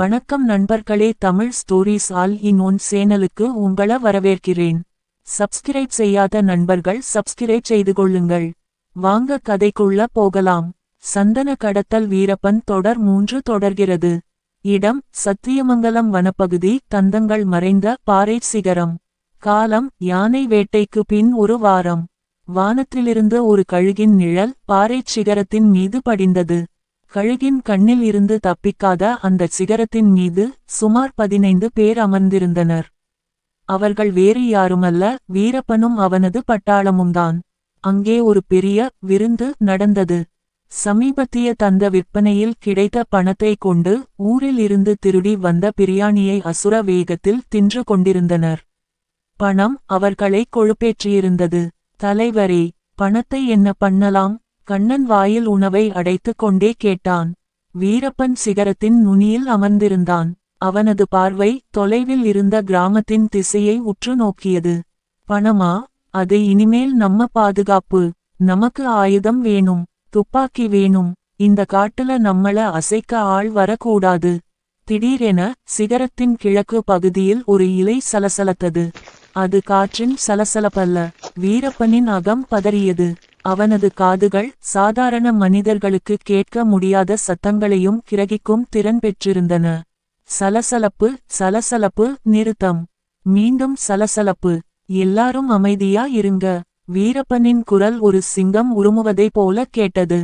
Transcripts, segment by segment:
வணக்கம் நண்பர்களே Tamil stories all in one சேனலுக்கு உங்கள வரவேற்கிறேன். சப்ஸ்கிரைப் செய்யாத நண்பர்கள் சப்ஸ்கிரைப் செய்து கொள்ளுங்கள். வாங்க கதைக்குள்ள போகலாம். சந்தன கடத்தல் வீரப்பன் தொடர் மூன்று தொடர்கிறது. இடம் சத்தியமங்கலம் வனப்பகுதி தந்தங்கள் மறைந்த பாறை சிகரம். காலம் யானை வேட்டைக்கு பின் ஒரு வாரம். வானத்திலிருந்து ஒரு கழுகின் நிழல் பாறை சிகரத்தின் மீது படிந்தது. கழுகின் கண்ணில் இருந்து தப்பிக்காத அந்த சிகரத்தின் மீது சுமார் பதினைந்து பேர் அமர்ந்திருந்தனர். அவர்கள் வேறு யாருமல்ல வீரப்பனும் அவனது பட்டாளமும்தான். அங்கே ஒரு பெரிய விருந்து நடந்தது. சமீபத்திய தந்த விற்பனையில் கிடைத்த பணத்தை கொண்டு ஊரில் இருந்து திருடி வந்த பிரியாணியை அசுர வேகத்தில் தின்று கொண்டிருந்தனர். பணம் அவர்களை கொழுப்பேற்றியிருந்தது. தலைவரே பணத்தை என்ன பண்ணலாம்? கண்ணன் வாயில் உணவை அடைத்துக் கொண்டே கேட்டான். வீரப்பன் சிகரத்தின் நுனியில் அமர்ந்திருந்தான். அவனது பார்வை தொலைவில் இருந்த கிராமத்தின் திசையை உற்று நோக்கியது. பணமா? அது இனிமேல் நம்ம பாதுகாப்பு. நமக்கு ஆயுதம் வேணும். துப்பாக்கி வேணும். இந்த காட்டுல நம்மள அசைக்க ஆள் வரக்கூடாது. திடீரென சிகரத்தின் கிழக்கு பகுதியில் ஒரு இலை சலசலத்தது. அது காற்றின் சலசலப்பல்ல. வீரப்பனின் அகம் பதறியது. அவனது காதுகள் சாதாரண மனிதர்களுக்கு கேட்க முடியாத சத்தங்களையும் கிரகிக்கும் திறன் பெற்றிருந்தன. சலசலப்பு சலசலப்பு நிறுத்தம். மீண்டும் சலசலப்பு. எல்லாரும் அமைதியா இருங்க. வீரப்பனின் குரல் ஒரு சிங்கம் உருமுவதை போல கேட்டது.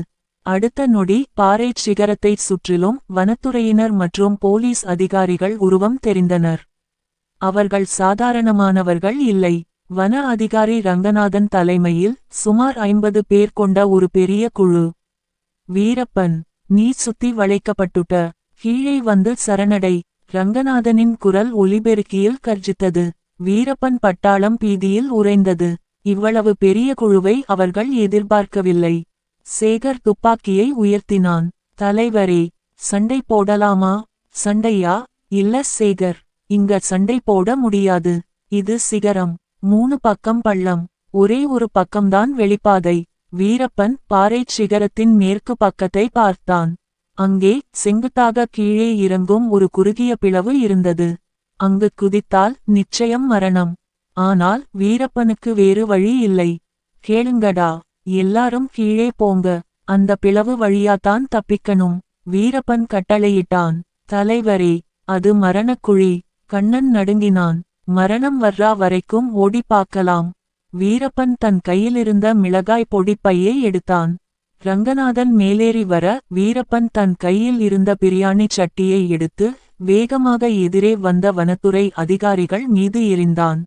அடுத்த நொடி பாறை சிகரத்தைச் சுற்றிலும் வனத்துறையினர் மற்றும் போலீஸ் அதிகாரிகள் உருவம் தெரிந்தனர். அவர்கள் சாதாரணமானவர்கள் இல்லை. வன அதிகாரி ரங்கநாதன் தலைமையில் சுமார் ஐம்பது பேர் கொண்ட ஒரு பெரிய குழு. வீரப்பன் நீ சுத்தி வளைக்கப்பட்டுட்ட. கீழே வந்து சரணடை. ரங்கநாதனின் குரல் ஒலிபெருக்கியில் கர்ஜித்தது. வீரப்பன் பட்டாளம் பீதியில் உறைந்தது. இவ்வளவு பெரிய குழுவை அவர்கள் எதிர்பார்க்கவில்லை. சேகர் துப்பாக்கியை உயர்த்தினான். தலைவரே சண்டை போடலாமா? சண்டையா? இல்ல சேகர் இங்க சண்டை போட முடியாது. இது சிகரம். மூணு பக்கம் பள்ளம் ஒரே ஒரு பக்கம்தான் வெளிப்பாதை. வீரப்பன் பாறை சிகரத்தின் மேற்கு பக்கத்தை பார்த்தான். அங்கே செங்குத்தாக கீழே இறங்கும் ஒரு குறுகிய பிளவு இருந்தது. அங்கு குதித்தால் நிச்சயம் மரணம். ஆனால் வீரப்பனுக்கு வேறு வழி இல்லை. கேளுங்கடா எல்லாரும் கீழே போங்க. அந்த பிளவு வழியாத்தான் தப்பிக்கணும். வீரப்பன் கட்டளையிட்டான். தலைவரே அது மரணக்குழி. கண்ணன் நடுங்கினான். மரணம் வர்றா வரைக்கும் ஓடி பார்க்கலாம். வீரப்பன் தன் கையிலிருந்த மிளகாய் பொடிப்பையை எடுத்தான். ரங்கநாதன் மேலேறி வர வீரப்பன் தன் கையில் இருந்த பிரியாணி சட்டியை எடுத்து வேகமாக எதிரே வந்த வனத்துறை அதிகாரிகள் மீது எறிந்தான்.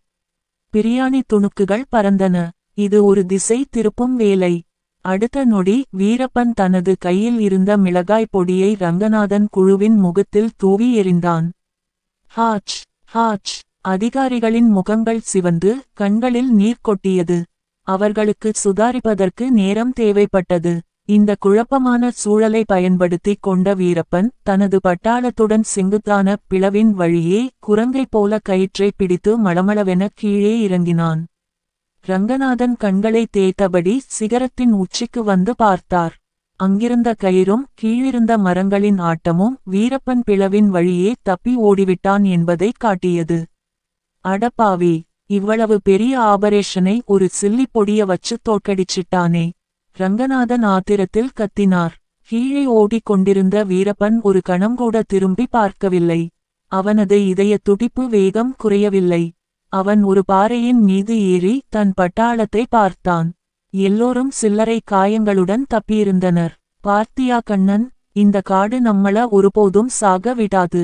பிரியாணி துணுக்குகள் பறந்தன. இது ஒரு திசை திருப்பும் வேலை. அடுத்த நொடி வீரப்பன் தனது கையில் இருந்த மிளகாய் பொடியை ரங்கநாதன் குழுவின் முகத்தில் தூவி எறிந்தான். ஹாச் ஹாச். அதிகாரிகளின் முகங்கள் சிவந்து கண்களில் நீர் கொட்டியது. அவர்களுக்கு சுதாரிப்பதற்கு நேரம் தேவைப்பட்டது. இந்த குழப்பமான சூழலை பயன்படுத்தி கொண்ட வீரப்பன் தனது பட்டாளத்துடன் செங்குத்தான பிளவின் வழியே குரங்கை போல கயிற்றை பிடித்து மளமளவென கீழே இறங்கினான். ரங்கநாதன் கண்களை தேய்த்தபடி சிகரத்தின் உச்சிக்கு வந்து பார்த்தார். அங்கிருந்த கயிறும் கீழிருந்த மரங்களின் ஆட்டமும் வீரப்பன் பிளவின் வழியே தப்பி ஓடிவிட்டான் என்பதை காட்டியது. அடப்பாவி இவ்வளவு பெரிய ஆபரேஷனை ஒரு சில்லி பொடிய வச்சு தோற்கடிச்சிட்டானே. ரங்கநாதன் ஆத்திரத்தில் கத்தினார். கீழே ஓடிக் கொண்டிருந்த வீரப்பன் ஒரு கணம் கூட திரும்பி பார்க்கவில்லை. அவனது இதய துடிப்பு வேகம் குறையவில்லை. அவன் ஒரு பாறையின் மீது ஏறி தன் பட்டாளத்தை பார்த்தான். எல்லோரும் சில்லறை காயங்களுடன் தப்பியிருந்தனர். பார்த்தியா கண்ணன் இந்த காடு நம்மள ஒருபோதும் சாக விடாது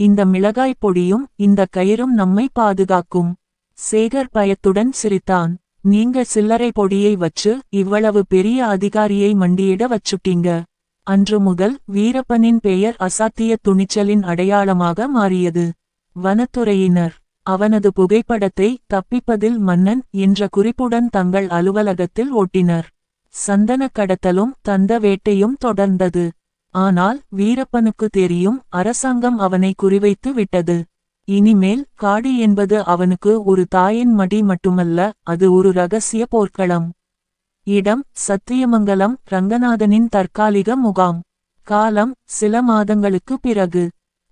இந்த மிளகாய் பொடியும் இந்த கயிறும் நம்மை பாதுகாக்கும். சேகர் பயத்துடன் சிரித்தான். நீங்க சில்லறை பொடியை வச்சு இவ்வளவு பெரிய அதிகாரியை மண்டியிட வச்சுட்டீங்க. அன்று முதல் வீரப்பனின் பெயர் அசாத்திய துணிச்சலின் அடையாளமாக மாறியது. வனத்துறையினர் அவனது புகைப்படத்தை தப்பிப்பதில் மன்னன் என்ற குறிப்புடன் தங்கள் அலுவலகத்தில் ஓட்டினர். சந்தன கடத்தலும் தந்த வேட்டையும் தொடர்ந்தது. ஆனால் வீரப்பனுக்கு தெரியும் அரசாங்கம் அவனை குறிவைத்து விட்டது. இனிமேல் காடு என்பது அவனுக்கு ஒரு தாயின் மடி மட்டுமல்ல அது ஒரு ரகசிய போர்க்களம். இடம் சத்தியமங்கலம் ரங்கநாதனின் தற்காலிக முகாம். காலம் சில மாதங்களுக்கு பிறகு.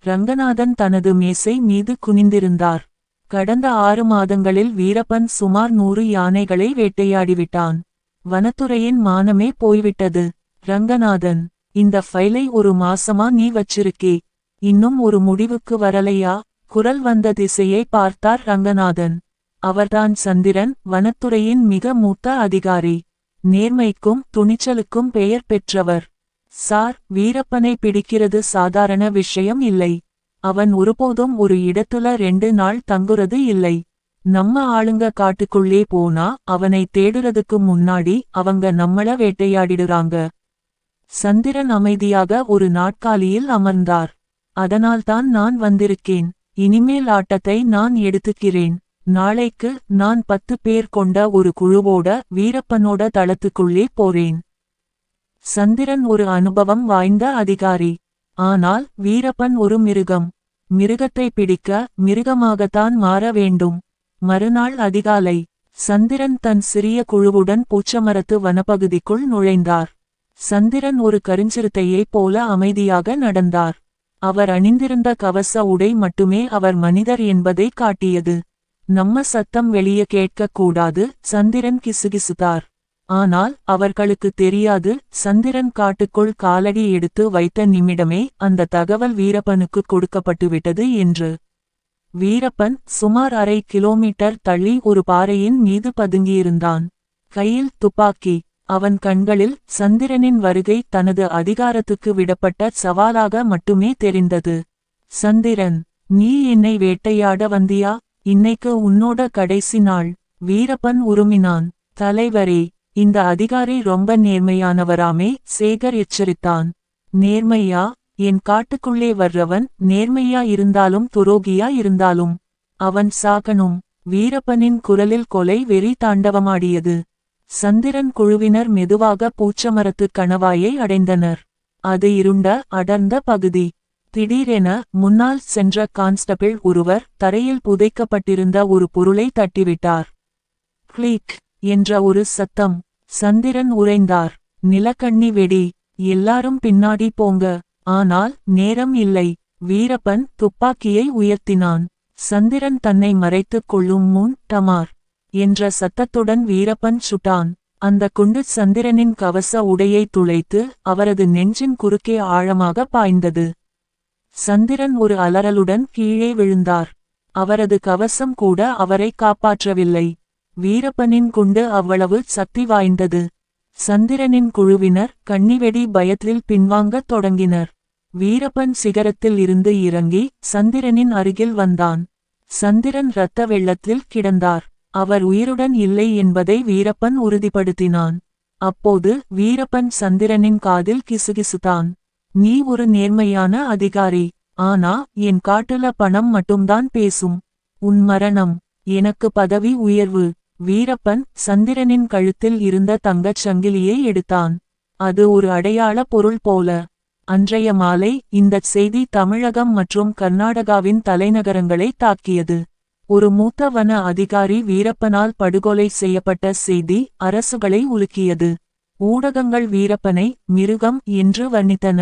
ரங்கநாதன் தனது மேசை மீது குனிந்திருந்தார். கடந்த ஆறு மாதங்களில் வீரப்பன் சுமார் நூறு யானைகளை வேட்டையாடிவிட்டான். வனத்துறையின் மானமே போய்விட்டது. ரங்கநாதன் இந்த ஃபைலை ஒரு மாசமா நீ வச்சிருக்கே. இன்னும் ஒரு முடிவுக்கு வரலையா? குரல் வந்த திசையை பார்த்தார் ரங்கநாதன். அவர்தான் சந்திரன் வனத்துறையின் மிக மூத்த அதிகாரி. நேர்மைக்கும் துணிச்சலுக்கும் பெயர் பெற்றவர். சார் வீரப்பனை பிடிக்கிறது சாதாரண விஷயம் இல்லை. அவன் ஒருபோதும் ஒரு இடத்துல ரெண்டு நாள் தங்குறது இல்லை. நம்ம ஆளுங்க காட்டுக்குள்ளே போனா அவனை தேடுறதுக்கு முன்னாடி அவங்க நம்மள வேட்டையாடிடுறாங்க. சந்திரன் அமைதியாக ஒரு நாட்காலியில் அமர்ந்தார். அதனால்தான் நான் வந்திருக்கேன். இனிமேல் ஆட்டத்தை நான் எடுத்துக்கிறேன். நாளைக்கு நான் பத்து பேர் கொண்ட ஒரு குழுவோட வீரப்பனோட தளத்துக்குள்ளே போறேன். சந்திரன் ஒரு அனுபவம் வாய்ந்த அதிகாரி. ஆனால் வீரப்பன் ஒரு மிருகம். மிருகத்தை பிடிக்க மிருகமாகத்தான் மாற வேண்டும். மறுநாள் அதிகாலை. சந்திரன் தன் சிறிய குழுவுடன் பூச்சமரத்து வனப்பகுதிக்குள் நுழைந்தார். சந்திரன் ஒரு கருஞ்சிறுத்தையைப் போல அமைதியாக நடந்தார். அவர் அணிந்திருந்த கவச உடை மட்டுமே அவர் மனிதர் என்பதை காட்டியது. நம்ம சத்தம் வெளியே கேட்கக் கூடாது சந்திரன் கிசுகிசுத்தார். ஆனால் அவர்களுக்கு தெரியாது சந்திரன் காட்டுக்குள் காலடி எடுத்து வைத்த நிமிடமே அந்த தகவல் வீரப்பனுக்கு கொடுக்கப்பட்டுவிட்டது என்று. வீரப்பன் சுமார் அரை கிலோமீட்டர் தள்ளி ஒரு பாறையின் மீது பதுங்கியிருந்தான். கையில் துப்பாக்கி. அவன் கண்களில் சந்திரனின் வருகை தனது அதிகாரத்துக்கு விடப்பட்ட சவாலாக மட்டுமே தெரிந்தது. சந்திரன் நீ என்னை வேட்டையாட வந்தியா? இன்னைக்கு உன்னோட கடைசி நாள் வீரப்பன் உருமினான். தலைவரே இந்த அதிகாரி ரொம்ப நேர்மையானவராமே சேகர் எச்சரித்தான். நேர்மையா? என் காட்டுக்குள்ளே வர்றவன் நேர்மையா இருந்தாலும் துரோகியா இருந்தாலும். அவன் சாகனும் வீரப்பனின் குரலில் கொலை வெறி தாண்டவமாடியது. சந்திரன் குழுவினர் மெதுவாக பூச்சமரத்து கணவாயை அடைந்தனர். அது இருண்ட அடர்ந்த பகுதி. திடீரென முன்னால் சென்ற கான்ஸ்டபிள் ஒருவர் தரையில் புதைக்கப்பட்டிருந்த ஒரு பொருளை தட்டிவிட்டார். கிளிக்! என்ற ஒரு சத்தம். சந்திரன் உறைந்தார். நிலக்கண்ணி வெடி! எல்லாரும் பின்னாடி போங்க. ஆனால் நேரம் இல்லை. வீரப்பன் துப்பாக்கியை உயர்த்தினான். சந்திரன் தன்னை மறைத்துக் கொள்ளும் முன் டமார்! என்ற சத்தத்துடன் வீரப்பன் சுட்டான். அந்த குண்டு சந்திரனின் கவச உடையை துளைத்து அவரது நெஞ்சின் குறுக்கே ஆழமாக பாய்ந்தது. சந்திரன் ஒரு அலறலுடன் கீழே விழுந்தார். அவரது கவசம் கூட அவரை காப்பாற்றவில்லை. வீரப்பனின் குண்டு அவ்வளவு சக்தி வாய்ந்தது. சந்திரனின் குழுவினர் கண்ணிவெடி பயத்தில் பின்வாங்கத் தொடங்கினர். வீரப்பன் சிகரத்தில் இருந்து இறங்கி சந்திரனின் அருகில் வந்தான். சந்திரன் இரத்த வெள்ளத்தில் கிடந்தார். அவர் உயிருடன் இல்லை என்பதை வீரப்பன் உறுதிப்படுத்தினான். அப்போது வீரப்பன் சந்திரனின் காதில் கிசுகிசுத்தான். நீ ஒரு நேர்மையான அதிகாரி. ஆனா என் காட்டுல பணம் மட்டும்தான் பேசும். உன் மரணம். எனக்கு பதவி உயர்வு. வீரப்பன் சந்திரனின் கழுத்தில் இருந்த தங்கச் சங்கிலியை எடுத்தான். அது ஒரு அடையாள பொருள் போல. அன்றைய மாலை இந்தச் செய்தி தமிழகம் மற்றும் கர்நாடகாவின் தலைநகரங்களை தாக்கியது. ஒரு மூத்த வன அதிகாரி வீரப்பனால் படுகொலை செய்யப்பட்ட செய்தி அரசுகளை உலுக்கியது. ஊடகங்கள் வீரப்பனை மிருகம் என்று வர்ணித்தன.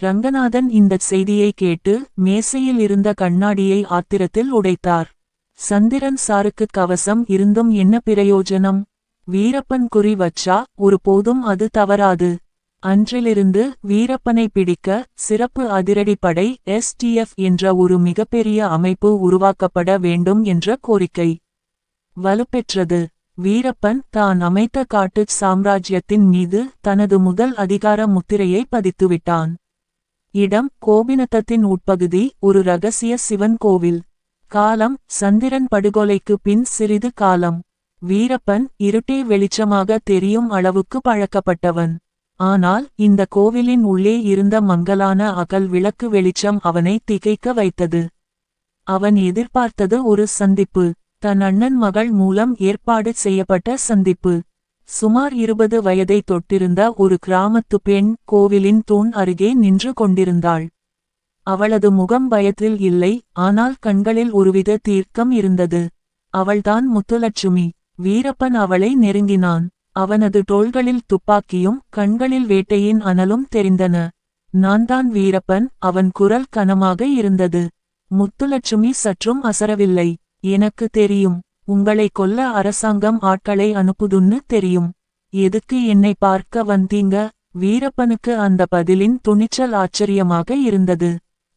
ரங்கநாதன் இந்தச் செய்தியை கேட்டு மேசையில் இருந்த கண்ணாடியை ஆத்திரத்தில் உடைத்தார். சந்திரன் சாருக்கு கவசம் இருந்தும் என்ன பிரயோஜனம்? வீரப்பன் குறி வச்சா ஒரு போதும் அது தவறாது. அன்றிலிருந்து வீரப்பனை பிடிக்க சிறப்பு அதிரடிப்படை எஸ்டிஎஃப் என்ற ஒரு மிகப்பெரிய அமைப்பு உருவாக்கப்பட வேண்டும் என்ற கோரிக்கை. வலுப்பெற்றது. வீரப்பன் தான் அமைத்த காட்டு சாம்ராஜ்யத்தின் மீது தனது முதல் அதிகார முத்திரையை பதித்துவிட்டான். இடம் கோபினத்தத்தின் உட்பகுதி ஒரு ரகசிய சிவன் கோவில். காலம் சந்திரன் படுகொலைக்கு பின் சிறிது காலம். வீரப்பன் இருட்டே வெளிச்சமாக தெரியும் அளவுக்கு பழக்கப்பட்டவன். ஆனால் இந்த கோவிலின் உள்ளே இருந்த மங்கலான அகல் விளக்கு வெளிச்சம் அவனை திகைக்க வைத்தது. அவன் எதிர்பார்த்தது ஒரு சந்திப்பு. தன் அண்ணன் மகள் மூலம் ஏற்பாடு செய்யப்பட்ட சந்திப்பு. சுமார் இருபது வயதை தொட்டிருந்த ஒரு கிராமத்து பெண் கோவிலின் தூண் அருகே நின்று கொண்டிருந்தாள். அவளது முகம் பயத்தில் இல்லை ஆனால் கண்களில் ஒருவித தீர்க்கம் இருந்தது. அவள்தான் முத்துலட்சுமி. வீரப்பன் அவளை நெருங்கினான். அவனது தோள்களில் துப்பாக்கியும் கண்களில் வேட்டையின் அனலும் தெரிந்தன. நான்தான் வீரப்பன் அவன் குரல் கனமாக இருந்தது. முத்துலட்சுமி சற்றும் அசரவில்லை. எனக்கு தெரியும். உங்களை கொல்ல அரசாங்கம் ஆட்களை அனுப்புதுன்னு தெரியும். எதுக்கு என்னை பார்க்க வந்தீங்க? வீரப்பனுக்கு அந்த பதிலின் துணிச்சல் ஆச்சரியமாக இருந்தது.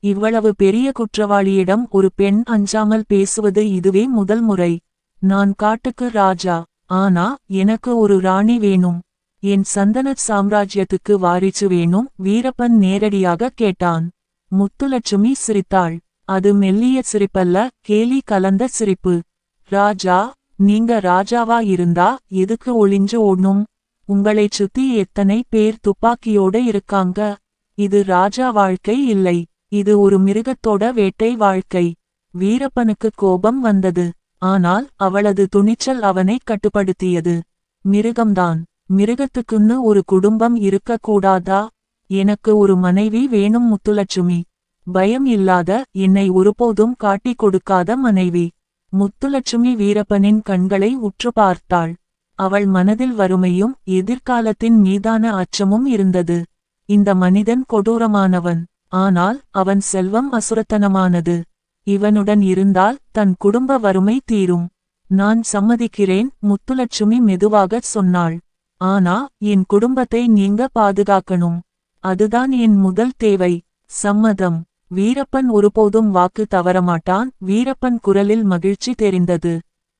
இவ்வளவு பெரிய குற்றவாளியிடம் ஒரு பெண் அஞ்சாமல் பேசுவது இதுவே முதல் முறை. நான் காட்டுக்கு ராஜா. ஆனா எனக்கு ஒரு ராணி வேணும். என் சந்தன சாம்ராஜ்யத்துக்கு வாரிச்சு வேணும் வீரப்பன் நேரடியாக கேட்டான். முத்துலட்சுமி சிரித்தாள். அது மெல்லிய சிரிப்பல்ல கேலி கலந்த சிரிப்பு. ராஜா நீங்க ராஜாவா இருந்தா எதுக்கு ஒளிஞ்சு ஓடணும்? உங்களைச் சுத்தி எத்தனை பேர் துப்பாக்கியோட இருக்காங்க? இது ராஜா வாழ்க்கை இல்லை. இது ஒரு மிருகத்தோட வேட்டை வாழ்க்கை. வீரப்பனுக்கு கோபம் வந்தது. ஆனால் அவளது துணிச்சல் அவனை கட்டுப்படுத்தியது. மிருகம்தான். மிருகத்துக்குன்னு ஒரு குடும்பம் இருக்கக்கூடாதா? எனக்கு ஒரு மனைவி வேணும் முத்துலட்சுமி. பயம் இல்லாத என்னை ஒருபோதும் காட்டிக் கொடுக்காத மனைவி. முத்துலட்சுமி வீரப்பனின் கண்களை உற்று பார்த்தாள். அவள் மனதில் வறுமையும் எதிர்காலத்தின் மீதான அச்சமும் இருந்தது. இந்த மனிதன் கொடூரமானவன். ஆனால் அவன் செல்வம் அசுரத்தனமானது. இவனுடன் இருந்தால் தன் குடும்ப வறுமை தீரும். நான் சம்மதிக்கிறேன் முத்துலட்சுமி மெதுவாகச் சொன்னாள். ஆனா என் குடும்பத்தை நீங்க பாதுகாக்கணும். அதுதான் என் முதல் தேவை. சம்மதம். வீரப்பன் ஒருபோதும் வாக்கு தவறமாட்டான். வீரப்பன் குரலில் மகிழ்ச்சி தெரிந்தது.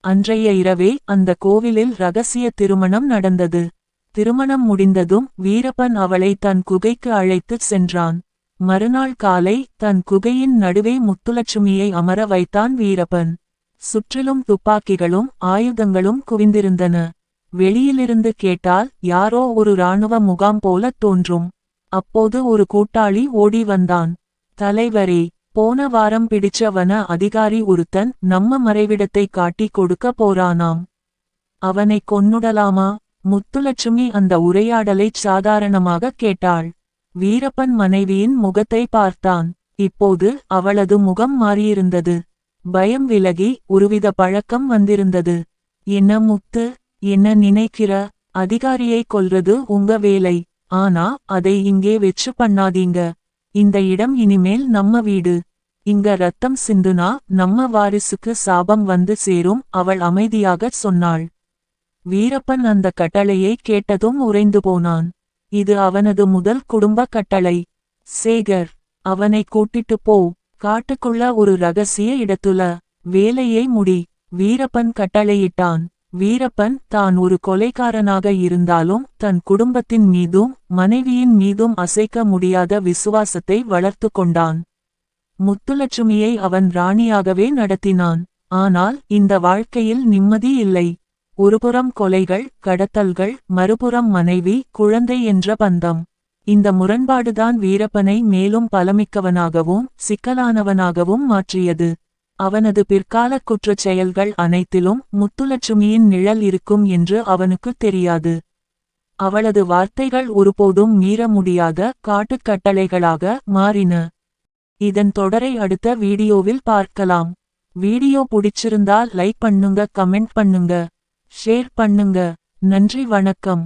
அன்றைய இரவே அந்த கோவிலில் ரகசிய திருமணம் நடந்தது. திருமணம் முடிந்ததும் வீரப்பன் அவளை தன் குகைக்கு அழைத்துச் சென்றான். மறுநாள் காலை தன் குகையின் நடுவே முத்துலட்சுமியை அமர வைத்தான் வீரப்பன். சுற்றிலும் துப்பாக்கிகளும் ஆயுதங்களும் குவிந்திருந்தன. வெளியிலிருந்து கேட்டால் யாரோ ஒரு இராணுவ முகாம் போல தோன்றும். அப்போது ஒரு கூட்டாளி ஓடி வந்தான். தலைவரே போன வாரம் பிடிச்ச வன அதிகாரி ஒருத்தன் நம்ம மறைவிடத்தை காட்டி கொடுக்க போறானாம். அவனை கொன்னுடலாமா? முத்துலட்சுமி அந்த உரையாடலைச் சாதாரணமாக கேட்டாள். வீரப்பன் மனைவியின் முகத்தை பார்த்தான். இப்போது அவளது முகம் மாறியிருந்தது. பயம் விலகி ஒருவித பழக்கம் வந்திருந்தது. என்ன முத்து என்ன நினைக்கிற? அதிகாரியை கொல்றது உங்க வேலை. ஆனா அதை இங்கே வெச்சு பண்ணாதீங்க. இந்த இடம் இனிமேல் நம்ம வீடு. இங்க ரத்தம் சிந்துனா நம்ம வாரிசுக்கு சாபம் வந்து சேரும் அவள் அமைதியாகச் சொன்னாள். வீரப்பன் அந்த கட்டளையை கேட்டதும் உறைந்து போனான். இது அவனது முதல் குடும்ப கட்டளை. சேகர் அவனை கூட்டிட்டு போ. காட்டுக்குள்ள ஒரு ரகசிய இடத்துல. வேலையை முடி. வீரப்பன் கட்டளையிட்டான். வீரப்பன் தான் ஒரு கொலைக்காரனாக இருந்தாலும் தன் குடும்பத்தின் மீதும் மனைவியின் மீதும் அசைக்க முடியாத விசுவாசத்தை வளர்த்து கொண்டான். முத்துலட்சுமியை அவன் ராணியாகவே நடத்தினான். ஆனால் இந்த வாழ்க்கையில் நிம்மதி இல்லை. ஒருபுறம் கொலைகள் கடத்தல்கள் மறுபுறம் மனைவி குழந்தை என்ற பந்தம். இந்த முரண்பாடுதான் வீரப்பனை மேலும் பலமிக்கவனாகவும் சிக்கலானவனாகவும் மாற்றியது. அவனது பிற்கால குற்றச் செயல்கள் அனைத்திலும் முத்துலட்சுமியின் நிழல் இருக்கும் என்று அவனுக்குத் தெரியாது. அவளது வார்த்தைகள் ஒருபோதும் மீற முடியாத காட்டுக்கட்டளைகளாக மாறின. இதன் தொடரை அடுத்த வீடியோவில் பார்க்கலாம். வீடியோ பிடிச்சிருந்தால் லைக் பண்ணுங்க கமெண்ட் பண்ணுங்க. ஷேர் பண்ணுங்க. நன்றி வணக்கம்.